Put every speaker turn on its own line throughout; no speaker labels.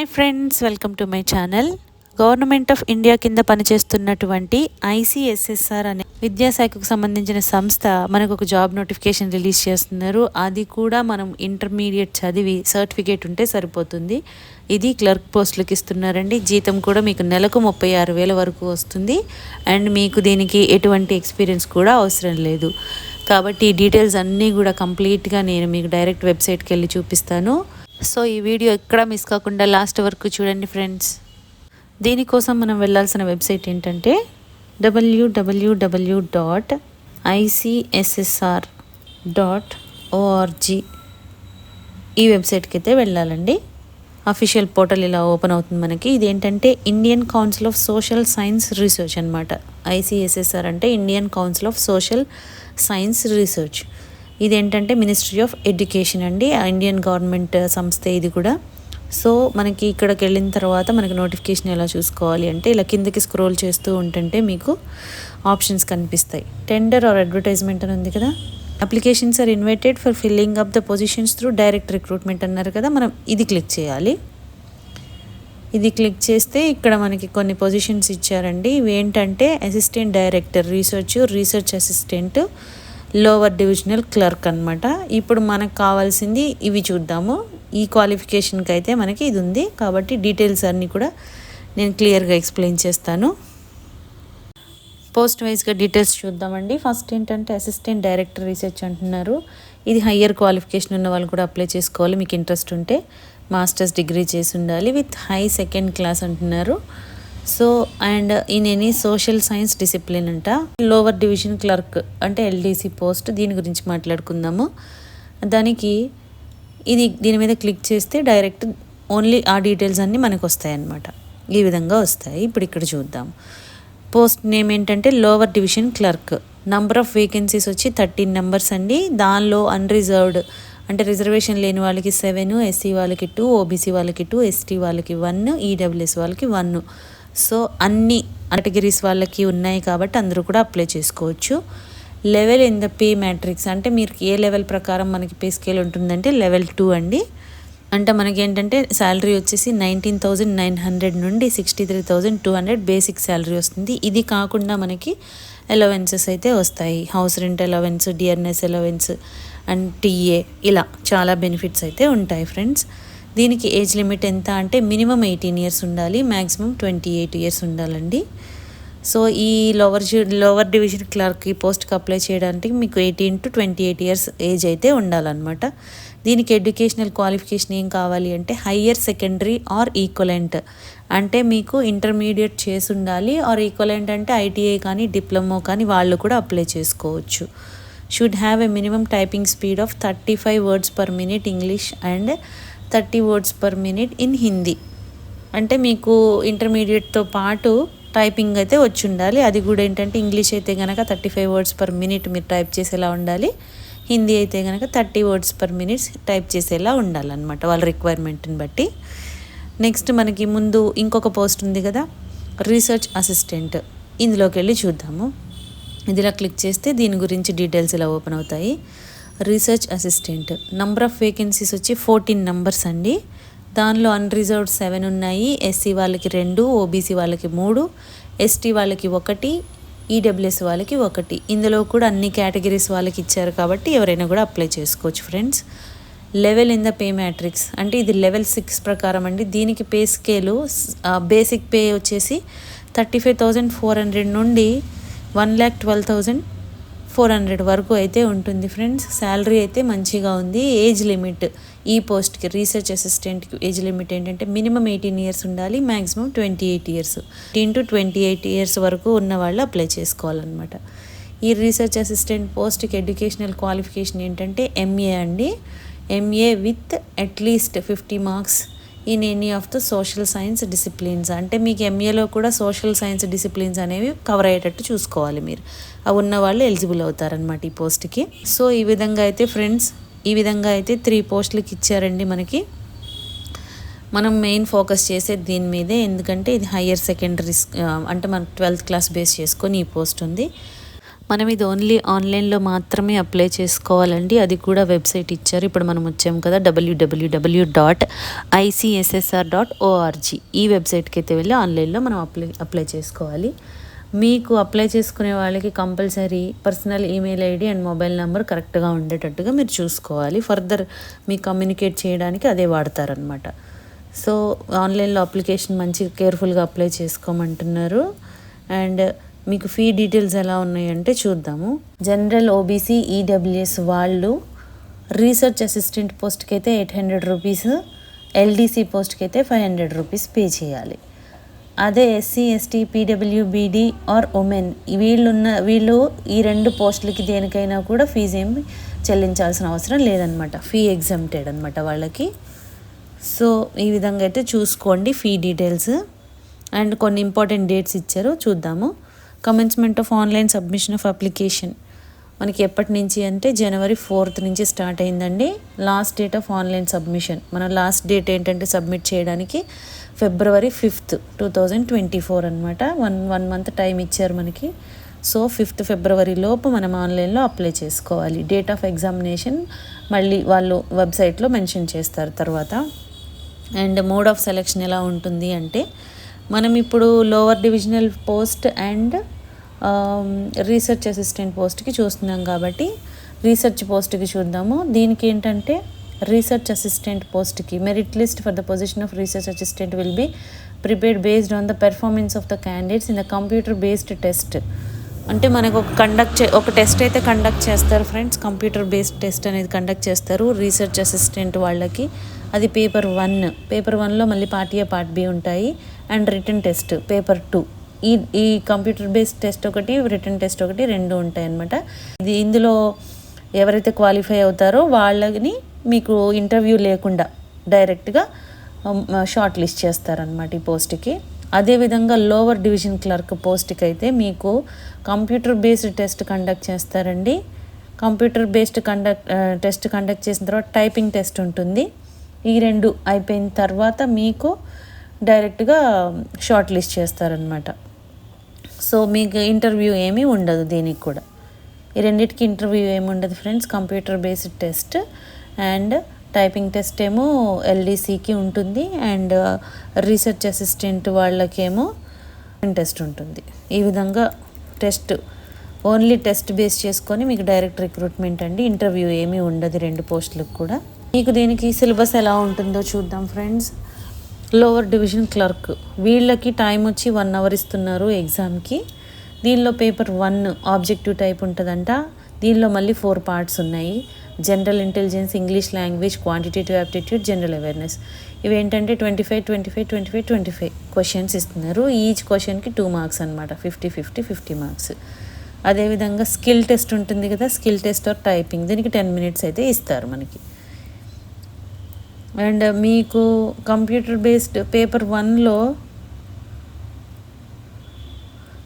Hi friends welcome to my channel. Government of India కింద పనిచేస్తున్నటువంటి ఐసిఎస్ఎస్ఆర్ అనే విద్యాశాఖకు సంబంధించిన సంస్థ మనకు ఒక జాబ్ నోటిఫికేషన్ రిలీజ్ చేస్తున్నారు. అది కూడా మనం ఇంటర్మీడియట్ చదివి సర్టిఫికేట్ ఉంటే సరిపోతుంది. ఇది క్లర్క్ పోస్టులకు ఇస్తున్నారండి. జీతం కూడా మీకు నెలకు ముప్పై ఆరు వేల వరకు వస్తుంది. అండ్ మీకు దీనికి ఎటువంటి ఎక్స్పీరియన్స్ కూడా అవసరం లేదు. కాబట్టి ఈ డీటెయిల్స్ అన్నీ కూడా కంప్లీట్గా నేను మీకు డైరెక్ట్ వెబ్సైట్కి వెళ్ళి చూపిస్తాను. సో ఈ వీడియో ఎక్కడా మిస్ కాకుండా లాస్ట్ వరకు చూడండి ఫ్రెండ్స్. దీనికోసం మనం వెళ్ళాల్సిన వెబ్సైట్ ఏంటంటే W W W dot ICSSR dot O R G ఈ వెబ్సైట్కి అయితే వెళ్ళాలండి. అఫీషియల్ పోర్టల్ ఇలా ఓపెన్ అవుతుంది మనకి. ఇది ఏంటంటే Indian council of social science research అనమాట ఐసిఎస్ఎస్ఆర్ అంటే Indian council of social science research. ఇది ఏంటంటే మినిస్ట్రీ ఆఫ్ ఎడ్యుకేషన్ అండి ఇండియన్ గవర్నమెంట్ uh, సంస్థ ఇది కూడా. సో మనకి ఇక్కడికి వెళ్ళిన తర్వాత మనకి నోటిఫికేషన్ ఎలా చూసుకోవాలి అంటే ఇలా కిందకి స్క్రోల్ చేస్తూ ఉంటుంటే మీకు ఆప్షన్స్ కనిపిస్తాయి. టెండర్ ఆర్ అడ్వర్టైజ్మెంట్ అని ఉంది కదా? Applications are invited for filling up the positions through direct recruitment అన్నారు కదా? మనం ఇది క్లిక్ చేయాలి. ఇది క్లిక్ చేస్తే ఇక్కడ మనకి కొన్ని పొజిషన్స్ ఇచ్చారండి. ఇవి ఏంటంటే assistant director research research assistant lower divisional clerk అనమాట ఇప్పుడు మనకు కావాల్సింది ఇవి చూద్దాము. ఈ క్వాలిఫికేషన్కి అయితే మనకి ఇది ఉంది కాబట్టి డీటెయిల్స్ అన్నీ కూడా నేను క్లియర్గా ఎక్స్ప్లెయిన్ చేస్తాను. పోస్ట్ వైజ్గా డీటెయిల్స్ చూద్దామండి. ఫస్ట్ ఏంటంటే అసిస్టెంట్ డైరెక్టర్ రీసెర్చ్ అంటున్నారు. ఇది హయ్యర్ క్వాలిఫికేషన్ ఉన్న వాళ్ళు కూడా అప్లై చేసుకోవాలి. మీకు ఇంట్రెస్ట్ ఉంటే మాస్టర్స్ డిగ్రీ చేసి ఉండాలి. విత్ హై సెకండ్ క్లాస్ అంటున్నారు. So and in any social science discipline అంట. లోవర్ డివిజన్ క్లర్క్ అంటే ఎల్డీసీ పోస్ట్ దీని గురించి మాట్లాడుకుందాము. దానికి ఇది దీని మీద క్లిక్ చేస్తే డైరెక్ట్ ఓన్లీ ఆ డీటెయిల్స్ అన్నీ మనకు వస్తాయి అన్నమాట ఈ విధంగా వస్తాయి. ఇప్పుడు ఇక్కడ చూద్దాం. పోస్ట్ నేమ్ ఏంటంటే lower division clerk. Number of vacancies వచ్చి థర్టీన్ నెంబర్స్ అండి. దానిలో అన్రిజర్వ్డ్ అంటే రిజర్వేషన్ లేని వాళ్ళకి సెవెన్ ఎస్సీ వాళ్ళకి టూ ఓబీసీ వాళ్ళకి టూ ఎస్టీ వాళ్ళకి వన్ ఈడబ్ల్యూఎస్ వాళ్ళకి వన్. సో అన్ని కేటగిరీస్ వాళ్ళకి ఉన్నాయి కాబట్టి అందరూ కూడా అప్లై చేసుకోవచ్చు. Level in the pay matrix అంటే మీరు ఏ లెవెల్ ప్రకారం మనకి పే స్కేల్ ఉంటుందంటే లెవెల్ టూ అండి. అంటే మనకి ఏంటంటే శాలరీ వచ్చేసి నైన్టీన్ థౌజండ్ నైన్ హండ్రెడ్ నుండి sixty three thousand two hundred basic salary వస్తుంది. ఇది కాకుండా మనకి అలవెన్సెస్ అయితే వస్తాయి. House rent allowance DRS allowance and TA ఇలా చాలా బెనిఫిట్స్ అయితే ఉంటాయి ఫ్రెండ్స్ దీనికి ఏజ్ లిమిట్ ఎంత అంటే మినిమం ఎయిటీన్ ఇయర్స్ ఉండాలి మ్యాక్సిమం ట్వంటీ ఎయిట్ ఇయర్స్ ఉండాలండి. సో ఈ లోవర్ లోవర్ డివిజన్ క్లర్క్ ఈ పోస్ట్కి అప్లై చేయడానికి మీకు eighteen to twenty eight years age అయితే ఉండాలన్నమాట. దీనికి ఎడ్యుకేషనల్ క్వాలిఫికేషన్ ఏం కావాలి అంటే హయ్యర్ సెకండరీ ఆర్ ఈక్వలెంట్. అంటే మీకు ఇంటర్మీడియట్ చేసి ఉండాలి ఆర్ ఈక్వలెంట్ అంటే ఐటీఐ కానీ డిప్లొమో కానీ వాళ్ళు కూడా అప్లై చేసుకోవచ్చు. Should have a minimum typing speed of thirty five words per minute English and thirty words per minute in Hindi. అంటే మీకు ఇంటర్మీడియట్తో పాటు టైపింగ్ అయితే వచ్చి ఉండాలి అది కూడా ఏంటంటే ఇంగ్లీష్ అయితే కనుక thirty five words per minute మీరు టైప్ చేసేలా ఉండాలి. హిందీ అయితే కనుక thirty words per minutes type చేసేలా ఉండాలన్నమాట వాళ్ళ రిక్వైర్మెంట్ని బట్టి. నెక్స్ట్ మనకి ముందు ఇంకొక పోస్ట్ ఉంది కదా రీసెర్చ్ అసిస్టెంట్. ఇందులోకి వెళ్ళి చూద్దాము. ఇదిలా క్లిక్ చేస్తే దీని గురించి డీటెయిల్స్ ఇలా ఓపెన్ అవుతాయి. Research assistant number of vacancies వచ్చి ఫోర్టీన్ నంబర్స్ అండి. దానిలో అన్రిజర్వ్డ్ సెవెన్ ఉన్నాయి. ఎస్సీ వాళ్ళకి రెండు ఓబీసీ వాళ్ళకి మూడు ఎస్టీ వాళ్ళకి ఒకటి ఈడబ్ల్యూఎస్ వాళ్ళకి ఒకటి. ఇందులో కూడా అన్ని కేటగిరీస్ వాళ్ళకి ఇచ్చారు కాబట్టి ఎవరైనా కూడా అప్లై చేసుకోవచ్చు friends level in the pay matrix అంటే ఇది లెవెల్ సిక్స్ ప్రకారం అండి. దీనికి పే స్కేలు బేసిక్ పే వచ్చేసి thirty five thousand four hundred నుండి one lakh twelve thousand four hundred వరకు అయితే ఉంటుంది ఫ్రెండ్స్. శాలరీ అయితే మంచిగా ఉంది. ఏజ్ లిమిట్ ఈ పోస్ట్కి రీసెర్చ్ అసిస్టెంట్కి ఏజ్ లిమిట్ ఏంటంటే మినిమం ఎయిటీన్ ఇయర్స్ ఉండాలి maximum twenty eight years. Ten to twenty eight years వరకు ఉన్న వాళ్ళు అప్లై చేసుకోవాలన్నమాట. ఈ రీసెర్చ్ అసిస్టెంట్ పోస్ట్కి ఎడ్యుకేషనల్ క్వాలిఫికేషన్ ఏంటంటే ఎంఏ అండి. MA with at least fifty marks in any of the social science disciplines అంటే మీకు ఎంఏలో కూడా సోషల్ సైన్స్ డిసిప్లిన్స్ అనేవి కవర్ అయ్యేటట్టు చూసుకోవాలి మీరు. అవి ఉన్న వాళ్ళు ఎలిజిబుల్ అవుతారనమాట ఈ పోస్ట్కి సో ఈ విధంగా అయితే ఫ్రెండ్స్ ఈ విధంగా అయితే త్రీ పోస్టులకి ఇచ్చారండి మనకి. మనం మెయిన్ ఫోకస్ చేసే దీని మీదే ఎందుకంటే ఇది హయ్యర్ సెకండరీ అంటే మనం ట్వెల్త్ క్లాస్ బేస్ చేసుకొని ఈ పోస్ట్ ఉంది. మనం ఇది ఓన్లీ ఆన్లైన్లో మాత్రమే అప్లై చేసుకోవాలండి. అది కూడా వెబ్సైట్ ఇచ్చారు. ఇప్పుడు మనం వచ్చాం కదా W W W dot ICSSR dot O R G ఈ వెబ్సైట్కి అయితే వెళ్ళి ఆన్లైన్లో మనం అప్లై అప్లై చేసుకోవాలి. మీకు అప్లై చేసుకునే వాళ్ళకి compulsory personal email ID and mobile number కరెక్ట్గా ఉండేటట్టుగా మీరు చూసుకోవాలి. ఫర్దర్ మీ కమ్యూనికేట్ చేయడానికి అదే వాడతారనమాట సో ఆన్లైన్లో అప్లికేషన్ మంచి కేర్ఫుల్గా అప్లై చేసుకోమంటున్నారు. అండ్ మీకు ఫీ డీటెయిల్స్ ఎలా ఉన్నాయంటే చూద్దాము. జనరల్ ఓబీసీ ఈడబ్ల్యూఎస్ వాళ్ళు రీసెర్చ్ అసిస్టెంట్ పోస్ట్కి అయితే ఎయిట్ హండ్రెడ్ రూపీస్ ఎల్డీసీ పోస్ట్కి అయితే ఫైవ్ హండ్రెడ్ రూపీస్ పే చేయాలి. అదే SC ST PWBD or women వీళ్ళున్న వీళ్ళు ఈ రెండు పోస్టులకి దేనికైనా కూడా ఫీజు ఏమి చెల్లించాల్సిన అవసరం లేదనమాట ఫీ ఎగ్జామ్టెడ్ అనమాట వాళ్ళకి. సో ఈ విధంగా అయితే చూసుకోండి ఫీ డీటెయిల్స్ అండ్ కొన్ని ఇంపార్టెంట్ డేట్స్ ఇచ్చారు చూద్దాము. Commencement of online submission of application మనకి ఎప్పటి నుంచి అంటే జనవరి ఫోర్త్ నుంచి స్టార్ట్ అయిందండి. Last date of online submission మన లాస్ట్ డేట్ ఏంటంటే సబ్మిట్ చేయడానికి ఫిబ్రవరి fifth two thousand twenty four అనమాట వన్ వన్ మంత్ టైం ఇచ్చారు మనకి. సో ఫిఫ్త్ ఫిబ్రవరి లోపు మనం ఆన్లైన్లో అప్లై చేసుకోవాలి. డేట్ ఆఫ్ ఎగ్జామినేషన్ మళ్ళీ వాళ్ళు వెబ్సైట్లో మెన్షన్ చేస్తారు తర్వాత. అండ్ మోడ్ ఆఫ్ సెలెక్షన్ ఎలా ఉంటుంది అంటే మనం ఇప్పుడు lower divisional post and research assistant పోస్ట్కి చూస్తున్నాం కాబట్టి రీసెర్చ్ పోస్ట్కి చూద్దాము. దీనికి ఏంటంటే రీసెర్చ్ అసిస్టెంట్ పోస్ట్కి merit list for the position of research assistant will be prepared based on the performance of the candidates in the computer based test అంటే మనకు ఒక కండక్ట్ చే ఒక టెస్ట్ అయితే కండక్ట్ చేస్తారు ఫ్రెండ్స్ కంప్యూటర్ బేస్డ్ టెస్ట్ అనేది conduct చేస్తారు. Research assistant వాళ్ళకి అది పేపర్ వన్. పేపర్ వన్లో మళ్ళీ పార్ట్ ఏ పార్ట్ బి ఉంటాయి. And written test paper two ఈ ఈ కంప్యూటర్ బేస్డ్ టెస్ట్ ఒకటి రిటర్న్ టెస్ట్ ఒకటి రెండు ఉంటాయి అన్నమాట ఇది ఇందులో ఎవరైతే క్వాలిఫై అవుతారో వాళ్ళని మీకు ఇంటర్వ్యూ లేకుండా డైరెక్ట్గా షార్ట్ లిస్ట్ చేస్తారనమాట ఈ పోస్ట్కి అదేవిధంగా లోవర్ డివిజన్ క్లర్క్ పోస్ట్కి అయితే మీకు కంప్యూటర్ బేస్డ్ టెస్ట్ కండక్ట్ చేస్తారండి. Computer based conduct test conduct చేసిన తర్వాత టైపింగ్ టెస్ట్ ఉంటుంది. ఈ రెండు అయిపోయిన తర్వాత మీకు డైరెక్ట్గా షార్ట్ లిస్ట్ చేస్తారనమాట సో మీకు ఇంటర్వ్యూ ఏమీ ఉండదు దీనికి కూడా. ఈ రెండింటికి ఇంటర్వ్యూ ఏమి ఉండదు friends. Computer based test and typing test ఏమో ఎల్డీసీకి ఉంటుంది అండ్ రీసెర్చ్ అసిస్టెంట్ వాళ్ళకేమో టెస్ట్ ఉంటుంది. ఈ విధంగా టెస్ట్ ఓన్లీ టెస్ట్ బేస్ చేసుకొని మీకు డైరెక్ట్ రిక్రూట్మెంట్ అండి. ఇంటర్వ్యూ ఏమీ ఉండదు రెండు పోస్టులకు కూడా. మీకు దీనికి సిలబస్ ఎలా ఉంటుందో చూద్దాం ఫ్రెండ్స్ లోవర్ డివిజన్ క్లర్క్ వీళ్ళకి టైం వచ్చి వన్ అవర్ ఇస్తున్నారు ఎగ్జామ్కి దీనిలో పేపర్ వన్ ఆబ్జెక్టివ్ టైప్ ఉంటుందంట. దీనిలో మళ్ళీ ఫోర్ పార్ట్స్ ఉన్నాయి. General intelligence English language quantitative aptitude general awareness ఇవి ఏంటంటే twenty five twenty five twenty five twenty five questions ఇస్తున్నారు ఈచ్ క్వశ్చన్కి టూ మార్క్స్ అనమాట ఫిఫ్టీ ఫిఫ్టీ ఫిఫ్టీ మార్క్స్ అదేవిధంగా స్కిల్ టెస్ట్ ఉంటుంది కదా స్కిల్ టెస్ట్ ఆర్ టైపింగ్ దీనికి టెన్ మినిట్స్ అయితే ఇస్తారు మనకి. అండ్ మీకు కంప్యూటర్ బేస్డ్ పేపర్ వన్లో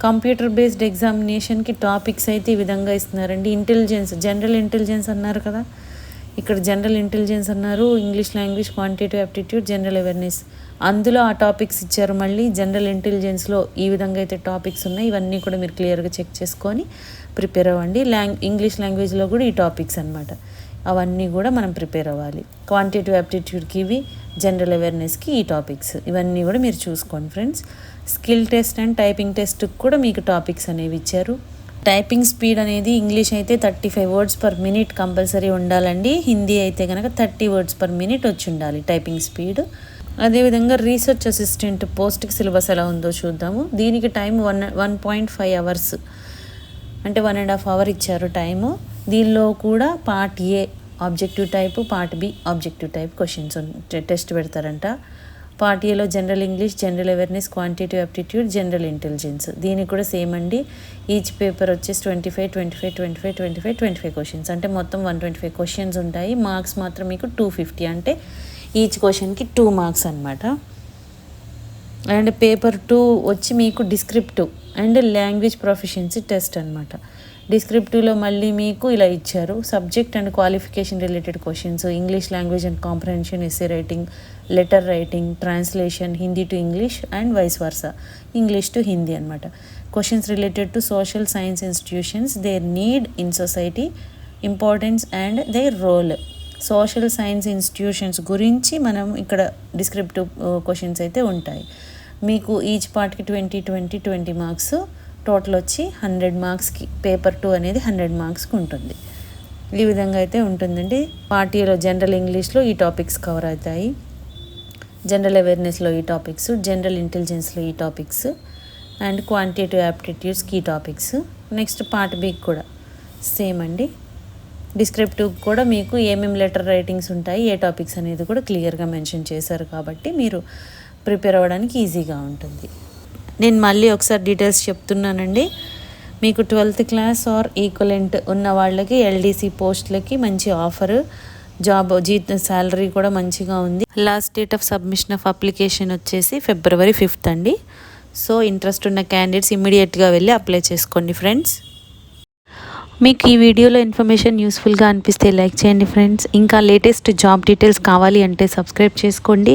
కంప్యూటర్ బేస్డ్ ఎగ్జామినేషన్కి టాపిక్స్ అయితే ఈ విధంగా ఇస్తున్నారండి. ఇంటెలిజెన్స్ జనరల్ ఇంటెలిజెన్స్ అన్నారు కదా. ఇక్కడ జనరల్ ఇంటెలిజెన్స్ అన్నారు English language quantitative aptitude general awareness అందులో ఆ టాపిక్స్ ఇచ్చారు మళ్ళీ. జనరల్ ఇంటెలిజెన్స్లో ఈ విధంగా అయితే టాపిక్స్ ఉన్నాయి. ఇవన్నీ కూడా మీరు క్లియర్గా చెక్ చేసుకొని ప్రిపేర్ అవ్వండి. లాంగ్ ఇంగ్లీష్ లాంగ్వేజ్లో కూడా ఈ టాపిక్స్ అనమాట అవన్నీ కూడా మనం ప్రిపేర్ అవ్వాలి. క్వాంటిటివ్ యాప్టిట్యూడ్కి ఇవి జనరల్ అవేర్నెస్కి ఈ టాపిక్స్ ఇవన్నీ కూడా మీరు చూసుకోండి friends skill test and typing టెస్ట్కి కూడా మీకు టాపిక్స్ అనేవి ఇచ్చారు. టైపింగ్ స్పీడ్ అనేది ఇంగ్లీష్ అయితే thirty five words per minute compulsory ఉండాలండి. హిందీ అయితే కనుక థర్టీ వర్డ్స్ పర్ మినిట్ వచ్చి ఉండాలి టైపింగ్ స్పీడ్. అదేవిధంగా రీసెర్చ్ అసిస్టెంట్ పోస్ట్కి సిలబస్ ఎలా ఉందో చూద్దాము. దీనికి time one one point five hours అంటే వన్ అండ్ హాఫ్ అవర్ ఇచ్చారు టైము. దీనిలో కూడా part A objective type part B objective type questions test పెడతారంట. పార్ట్ ఏలో general English general awareness quantitative aptitude general intelligence. దీనికి కూడా సేమ్ అండి. Each paper వచ్చేసి twenty five twenty five twenty five twenty five twenty five questions అంటే మొత్తం one twenty five questions ఉంటాయి. Marks మాత్రం మీకు టూ ఫిఫ్టీ అంటే ఈచ్ క్వశ్చన్కి టూ మార్క్స్ అనమాట అండ్ పేపర్ టూ వచ్చి మీకు descriptive and language proficiency test అనమాట డిస్క్రిప్టివ్లో మళ్ళీ మీకు ఇలా ఇచ్చారు. Subject and qualification related questions English language and comprehension essay writing letter writing translation Hindi to English and vice versa. English to Hindi అనమాట questions related to social science institutions their need in society importance and their role. Social science institutions గురించి మనం ఇక్కడ descriptive questions అయితే ఉంటాయి. మీకు each పార్ట్కి twenty twenty twenty marks total వచ్చి hundred మార్క్స్కి పేపర్ టూ అనేది హండ్రెడ్ మార్క్స్కి ఉంటుంది. ఈ విధంగా అయితే ఉంటుందండి. పార్టీలో జనరల్ ఇంగ్లీష్లో ఈ టాపిక్స్ కవర్ అవుతాయి. జనరల్ అవేర్నెస్లో ఈ టాపిక్స్ జనరల్ ఇంటెలిజెన్స్లో ఈ topics and quantitative aptitudes key topics. Next part బీకి కూడా సేమ్ అండి. డిస్క్రిప్టివ్ కూడా మీకు ఏమేమి లెటర్ రైటింగ్స్ ఉంటాయి ఏ టాపిక్స్ అనేది కూడా క్లియర్గా మెన్షన్ చేశారు కాబట్టి మీరు ప్రిపేర్ అవ్వడానికి ఈజీగా ఉంటుంది. నేను మళ్ళీ ఒకసారి డీటెయిల్స్ చెప్తున్నానండి. మీకు ట్వెల్త్ క్లాస్ ఆర్ ఈక్వలెంట్ ఉన్న వాళ్ళకి ఎల్డీసీ పోస్టులకి మంచి ఆఫర్ జాబ్ జీత శాలరీ కూడా మంచిగా ఉంది. Last date of submission of application వచ్చేసి ఫిబ్రవరి ఫిఫ్త్ అండి. సో ఇంట్రెస్ట్ ఉన్న క్యాండిడేట్స్ ఇమీడియట్గా వెళ్ళి అప్లై చేసుకోండి ఫ్రెండ్స్ మీకు ఈ వీడియోలో ఇన్ఫర్మేషన్ యూస్ఫుల్గా అనిపిస్తే లైక్ చేయండి ఫ్రెండ్స్ ఇంకా లేటెస్ట్ జాబ్ డీటెయిల్స్ కావాలి అంటే సబ్స్క్రైబ్ చేసుకోండి.